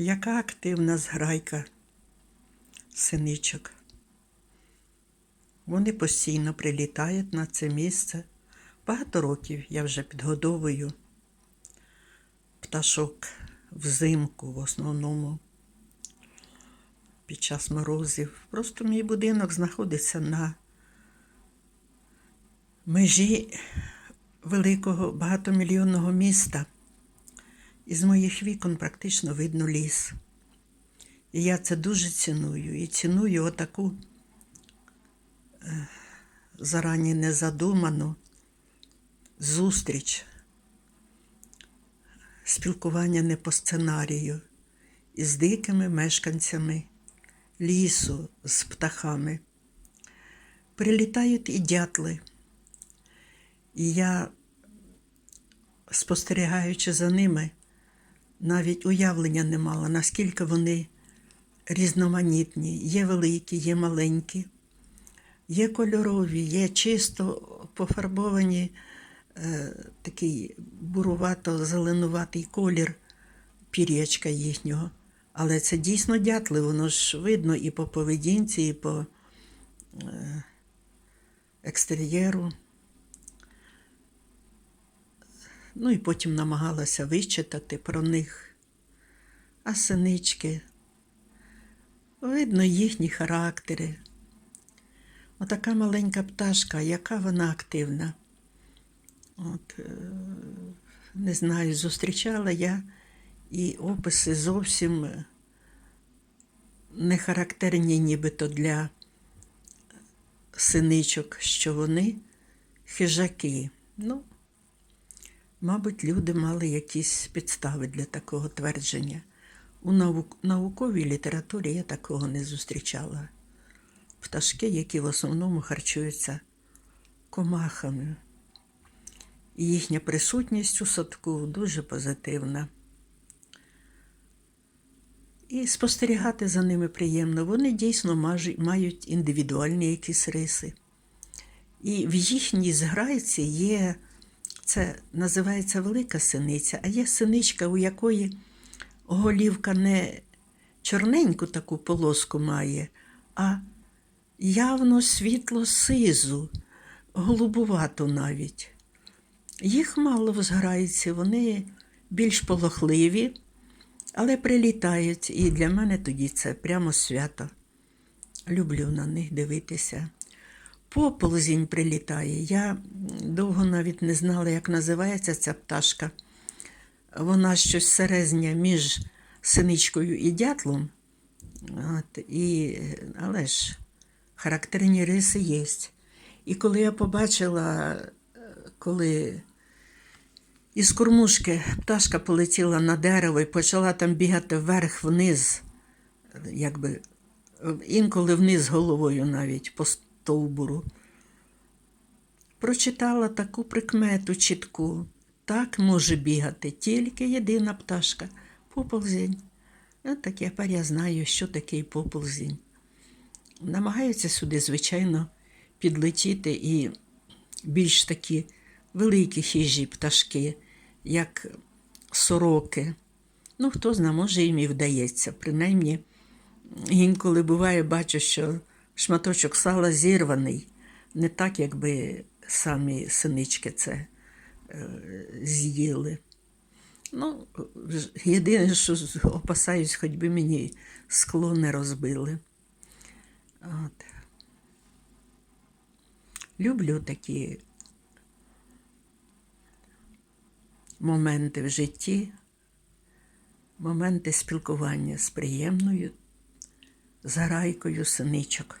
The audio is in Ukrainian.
Яка активна зграйка синичок. Вони постійно прилітають на це місце. Багато років я вже підгодовую пташок взимку в основному під час морозів. Просто мій будинок знаходиться на межі великого багатомільйонного міста. Із моїх вікон практично видно ліс. І я це дуже ціную. І ціную отаку е, зарані незадуману зустріч, спілкування не по сценарію із дикими мешканцями лісу, з птахами. Прилітають і дятли. І я, спостерігаючи за ними, навіть уявлення не мала, наскільки вони різноманітні. Є великі, є маленькі, є кольорові, є чисто пофарбовані е, такий бурувато-зеленуватий колір пір'ячка їхнього. Але це дійсно дятли, воно ж видно і по поведінці, і по е, екстер'єру. Ну і потім намагалася вичитати про них. А синички, видно їхні характери. Отака маленька пташка, яка вона активна. От, е, не знаю, зустрічала я і описи зовсім е, не характерні нібито для синичок, що вони хижаки. Ну, Мабуть, люди мали якісь підстави для такого твердження. У наук- науковій літературі я такого не зустрічала. Пташки, які в основному харчуються комахами. І їхня присутність у садку дуже позитивна. І спостерігати за ними приємно. Вони дійсно мають індивідуальні якісь риси. І в їхній зграйці є це називається велика синиця, а є синичка, у якої голівка не чорненьку таку полоску має, а явно світло-сизу, голубувату навіть. Їх мало в зграйці, вони більш полохливі, але прилітають. І для мене тоді це прямо свято. Люблю на них дивитися. Поползінь прилітає. Я довго навіть не знала, як називається ця пташка. Вона щось середня між синичкою і дятлом. От, і, але ж характерні риси є. І коли я побачила, коли із кормушки пташка полетіла на дерево і почала там бігати вверх-вниз, якби інколи вниз головою навіть стовбуру. Прочитала таку прикмету чітку. Так може бігати тільки єдина пташка поползінь. От так я знаю, що таке поползінь. Намагаються сюди, звичайно, підлетіти і більш такі великі хижі пташки, як сороки. Ну, хто знає, може їм і вдається. Принаймні, інколи буває, бачу, що шматочок сала зірваний, не так, якби самі синички це е, з'їли. Ну, єдине, що опасаюсь, хоч би мені скло не розбили. От. Люблю такі моменти в житті, моменти спілкування з приємною зарайкою синичок.